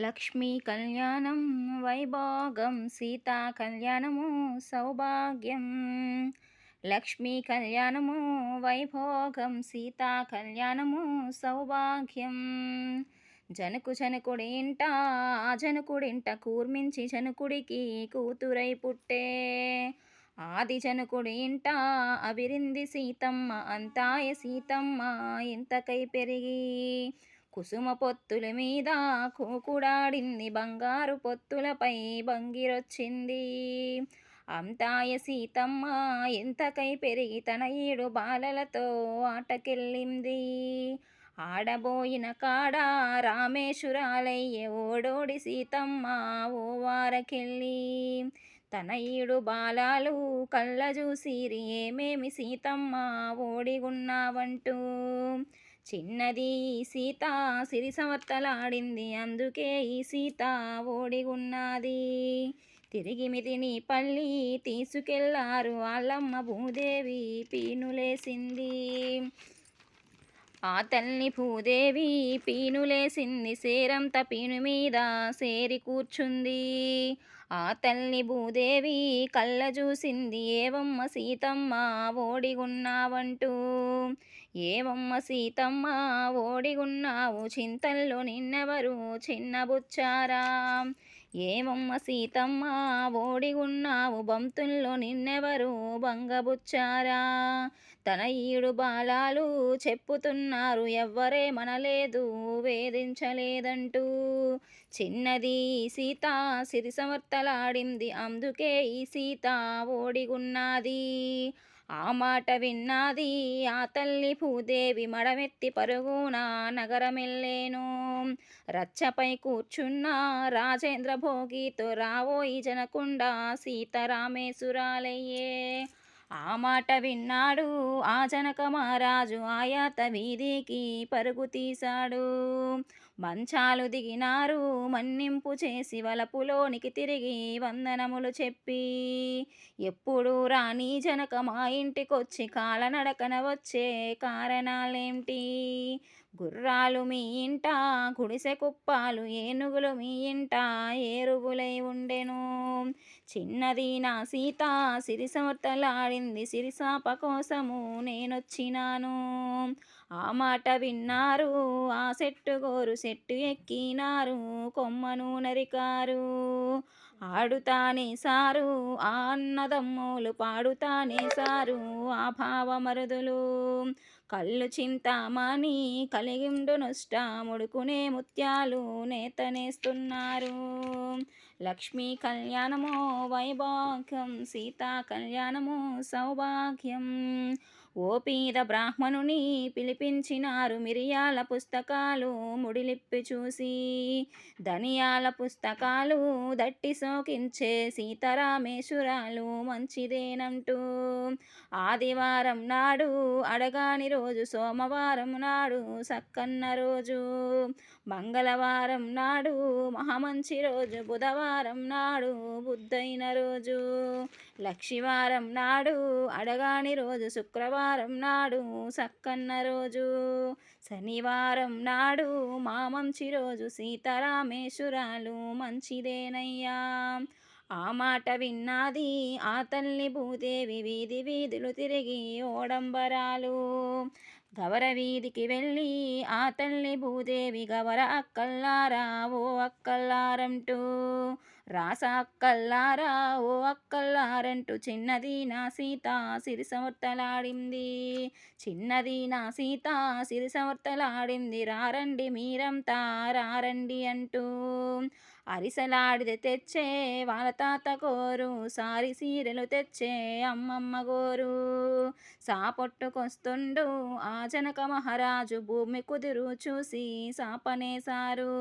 లక్ష్మీ కళ్యాణం వైభోగం సీతా కళ్యాణము సౌభాగ్యం. లక్ష్మీ కళ్యాణము వైభోగం సీతా కళ్యాణము సౌభాగ్యం. జనకు జనకుడింట ఆ జనకుడింట కూర్మించి జనకుడికి కూతురై పుట్టే. ఆది జనకుడి ఇంట అవిరింది సీతమ్మ అంతాయ సీతమ్మ ఇంతకై పెరిగి కుసుమ పొత్తుల మీద కూకుడాడింది బంగారు పొత్తులపై బంగిరొచ్చింది అంతాయ సీతమ్మ ఎంతకై పెరిగి తన ఏడు బాలలతో ఆటకెళ్ళింది. ఆడబోయిన కాడ రామేశ్వరాలయ్య ఓడోడి సీతమ్మ ఓ వారకెళ్ళి తన ఈడు బాలాలు కళ్ళ చూసిరి ఏమేమి సీతమ్మ ఓడిగున్నావంటూ చిన్నది ఈ సీత సిరి సమర్తలాడింది అందుకే ఈ సీత ఓడిగున్నది. తిరిగి మితిని పల్లి తీసుకెళ్ళారు. వాళ్ళమ్మ భూదేవి పీనులేసింది. ఆ తల్లి భూదేవి పీనులేసింది. సేరంత పీను మీద సేరి కూర్చుంది. ఆ తల్లి భూదేవి కళ్ళ చూసింది. ఏవమ్మ సీతమ్మ ఓడిగున్నావంటూ ఏమమ్మ సీతమ్మ ఓడిగున్నావు చింతల్లో నిన్నెవరు చిన్నబుచ్చారా ఏమమ్మ సీతమ్మ ఓడిగున్నావు బంతుల్లో నిన్నెవరు బంగబుచ్చారా తన ఈడు బాలాలు చెప్పుతున్నారు ఎవ్వరే మనలేదు వేధించలేదంటూ. చిన్నది సీత సిరిసమర్తలాడింది అందుకే ఈ సీత ఓడిగున్నది. ఆ మాట విన్నది ఆ తల్లి భూదేవి మడమెత్తి పరుగున నగరమెల్లేను. రచ్చపై కూర్చున్న రాజేంద్ర భోగితో రావోయి జనకుండా సీతారామేశ్వరాలయ్యే ఆ మాట విన్నాడు. ఆ జనక మహారాజు ఆయాత వీధికి పరుగు తీశాడు. మంచాలు దిగినారు. మన్నింపు చేసి వలపులోనికి తిరిగి వందనములు చెప్పి ఎప్పుడు రాణి జనక మా ఇంటికొచ్చి కాలనడకన వచ్చే కారణాలేంటి? గుర్రాలు మీ ఇంట గుడిసె కుప్పాలు ఏనుగులు మీ ఇంట ఏరుగులై ఉండెను. చిన్నది నా సీత సిరిసమర్తలాడింది సిరిసాప కోసము నేనొచ్చినాను. ఆ మాట విన్నారు ఆ సెట్టు గోరు సెట్టు ఎక్కినారు కొమ్మను నరికారు ఆడుతానే సారు ఆ అన్నదమ్ములు పాడుతానే సారు ఆ భావమరుదులు కళ్ళు చింతామణి కలిగిండు నొష్ట ముడుకునే ముత్యాలు నేతనేస్తున్నారు. లక్ష్మీ కళ్యాణము వైభాగ్యం సీతా కళ్యాణము సౌభాగ్యం. ఓపీద బ్రాహ్మణుని పిలిపించినారు మిరియాల పుస్తకాలు ముడిలిప్పి చూసి. ధనియాల పుస్తకాలు దట్టి సోకించే సీతారామేశ్వరాలు మంచిదేనంటూ. ఆదివారం నాడు అడగాని రోజు సోమవారం నాడు సక్కన్న రోజు మంగళవారం నాడు మహామంచి రోజు. బుధవారం నాడు బుద్ధైన రోజు. లక్షివారం నాడు అడగాని రోజు. శుక్రవారం నాడు సక్కన్న రోజు. శనివారం నాడు మా మంచి రోజు. సీతారామేశ్వరాలు మంచిదేనయ్యా. ఆ మాట విన్నాది ఆ తల్లి భూదేవి. వీధి వీధులు తిరిగి ఓడంబరాలు. గవర వీధికి వెళ్ళి ఆ తల్లి భూదేవి గవర అక్కల్లారా ఓ అక్కల్లారంటూ. రాస అక్కల్లారా ఓ అక్కల్లారంటూ. చిన్నది నా సీత సిరి సమర్థలాడింది చిన్నది నా సీత సిరి సమర్థలాడింది రారండి మీరంతా రారండి అంటూ. అరిసెలాడితే తెచ్చే వాళ్ళ తాత కోరు సారి సీరెలు తెచ్చే అమ్మమ్మ గోరు సాపొట్టుకొస్తుండు ఆ జనక మహారాజు భూమి కుదురు చూసి సాపనేశారు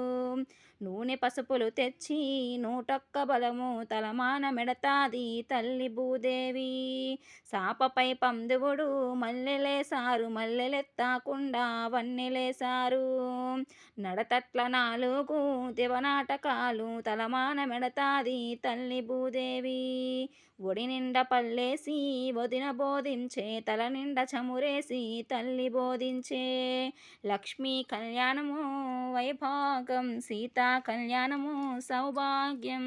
నూనె పసుపులు తెచ్చి నూటొక్క బలము తలమాన మెడతాది తల్లి భూదేవి. సాపపై పందువుడు మల్లెలేశారు మల్లెలెత్తాకుండా వన్నెలేసారు నడతట్ల నాలుగు దివనాటకాలు తలమానాలు తలమాన మెడతాది తల్లి భూదేవి. ఒడి నిండా పల్లేసి వదిన బోధించే తల నిండా చమురేసి తల్లి బోధించే. లక్ష్మీ కళ్యాణము వైభాగం సీతా కళ్యాణము సౌభాగ్యం.